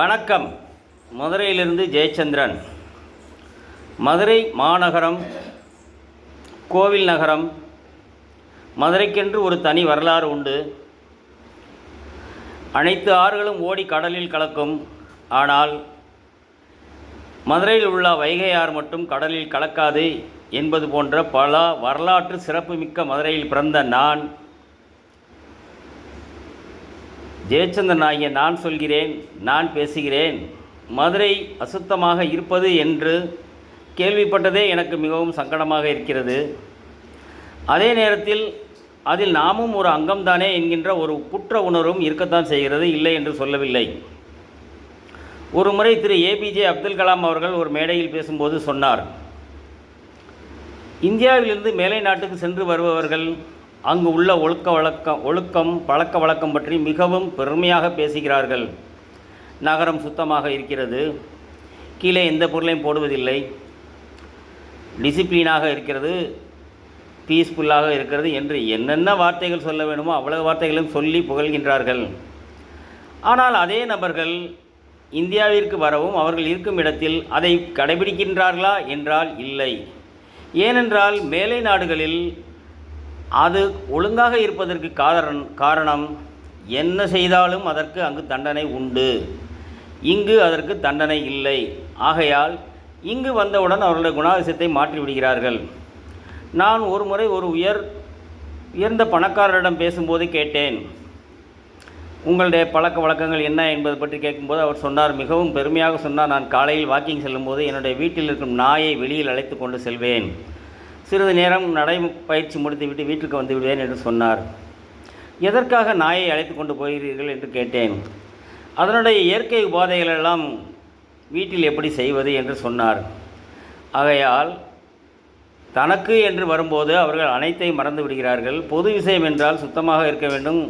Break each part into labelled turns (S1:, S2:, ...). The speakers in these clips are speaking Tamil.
S1: வணக்கம். மதுரையிலிருந்து ஜெயச்சந்திரன். மதுரை மாநகரம் கோவில் நகரம் மதுரைக்கென்று ஒரு தனி வரலாறு உண்டு. அனைத்து ஆறுகளும் ஓடி கடலில் கலக்கும். ஆனால் மதுரையில் உள்ள வைகை ஆறு மட்டும் கடலில் கலக்காது என்பது போன்ற பல வரலாற்று சிறப்புமிக்க மதுரையில் பிறந்த நான் ஜெயச்சந்திரன் ஆகிய நான் சொல்கிறேன் நான் பேசுகிறேன். மதுரை அசுத்தமாக இருப்பது என்று கேள்விப்பட்டதே எனக்கு மிகவும் சங்கடமாக இருக்கிறது. அதே நேரத்தில் அதில் நாமும் ஒரு அங்கம்தானே என்கின்ற ஒரு குற்ற உணர்வும் இருக்கத்தான் செய்கிறது இல்லை என்று சொல்லவில்லை. ஒரு முறை திரு. ஏபிஜே அப்துல் கலாம் அவர்கள் ஒரு மேடையில் பேசும்போது சொன்னார் இந்தியாவிலிருந்து மேலை நாட்டுக்கு சென்று வருபவர்கள் அங்கு உள்ள ஒழுக்க வழக்கம் ஒழுக்கம் பழக்க வழக்கம் பற்றி மிகவும் பெருமையாக பேசுகிறார்கள். நகரம் சுத்தமாக இருக்கிறது. கீழே எந்த பொருளையும் போடுவதில்லை. டிசிப்ளினாக இருக்கிறது. பீஸ்ஃபுல்லாக இருக்கிறது என்று என்னென்ன வார்த்தைகள் சொல்ல வேண்டுமோ அவ்வளவு வார்த்தைகளும் சொல்லி புகழ்கின்றார்கள். ஆனால் அதே நபர்கள் இந்தியாவிற்கு வரவும் அவர்கள் இருக்கும் இடத்தில் அதை கடைபிடிக்கின்றார்களா என்றால் இல்லை. ஏனென்றால் மேலை நாடுகளில் அது ஒழுங்காக இருப்பதற்கு காரணம் காரணம் என்ன செய்தாலும் அதற்கு அங்கு தண்டனை உண்டு. இங்கு அதற்கு தண்டனை இல்லை. ஆகையால் இங்கு வந்தவுடன் அவர்களுடைய குணாதிசயத்தை மாற்றி விடுகிறார்கள் நான் ஒரு முறை ஒரு உயர் உயர்ந்த பணக்காரரிடம் பேசும்போது கேட்டேன். உங்களுடைய பழக்க வழக்கங்கள் என்ன என்பது பற்றி கேட்கும்போது அவர் சொன்னார் மிகவும் பெருமையாக சொன்னார். நான் காலையில் வாக்கிங் செல்லும்போது என்னுடைய வீட்டில் இருக்கும் நாயை வெளியில் அழைத்து கொண்டு செல்வேன். சிறிது நேரம் நடை பயிற்சி முடித்துவிட்டு வீட்டுக்கு வந்து விடுவேன் என்று சொன்னார். எதற்காக நாயை அழைத்து கொண்டு போகிறீர்கள் என்று கேட்டேன். அதனுடைய இயற்கை உபாதைகளெல்லாம் வீட்டில் எப்படி செய்வது என்று சொன்னார். ஆகையால் தனக்கு என்று வரும்போது அவர்கள் அனைத்தையும் மறந்து விடுகிறார்கள். பொது விஷயம் என்றால் சுத்தமாக இருக்க வேண்டும்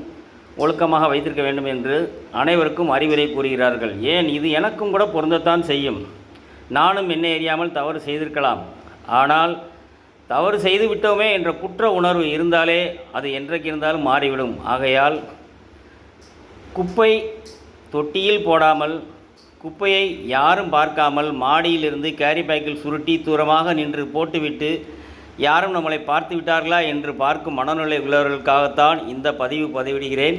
S1: ஒழுக்கமாக வைத்திருக்க வேண்டும் என்று அனைவருக்கும் அறிவுரை கூறுகிறார்கள். ஏன்? இது எனக்கும் கூட பொருந்தத்தான் செய்யும். நானும் என்னை அறியாமல் தவறு செய்திருக்கலாம். ஆனால் தவறு செய்து விட்டோமே என்ற குற்ற உணர்வு இருந்தாலே அது என்றைக்கு இருந்தாலும் மாறிவிடும். ஆகையால் குப்பை தொட்டியில் போடாமல் குப்பையை யாரும் பார்க்காமல் மாடியிலிருந்து கேரி பேக்கில் சுருட்டி தூரமாக நின்று போட்டுவிட்டு யாரும் நம்மளை பார்த்து விட்டார்களா என்று பார்க்கும் மனநிலை உள்ளவர்களுக்காகத்தான் இந்த பதிவு பதிவிடுகிறேன்.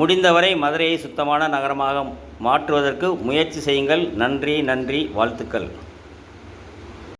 S1: முடிந்தவரை மதுரையை சுத்தமான நகரமாக மாற்றுவதற்கு முயற்சி செய்யுங்கள். நன்றி நன்றி வாழ்த்துக்கள்.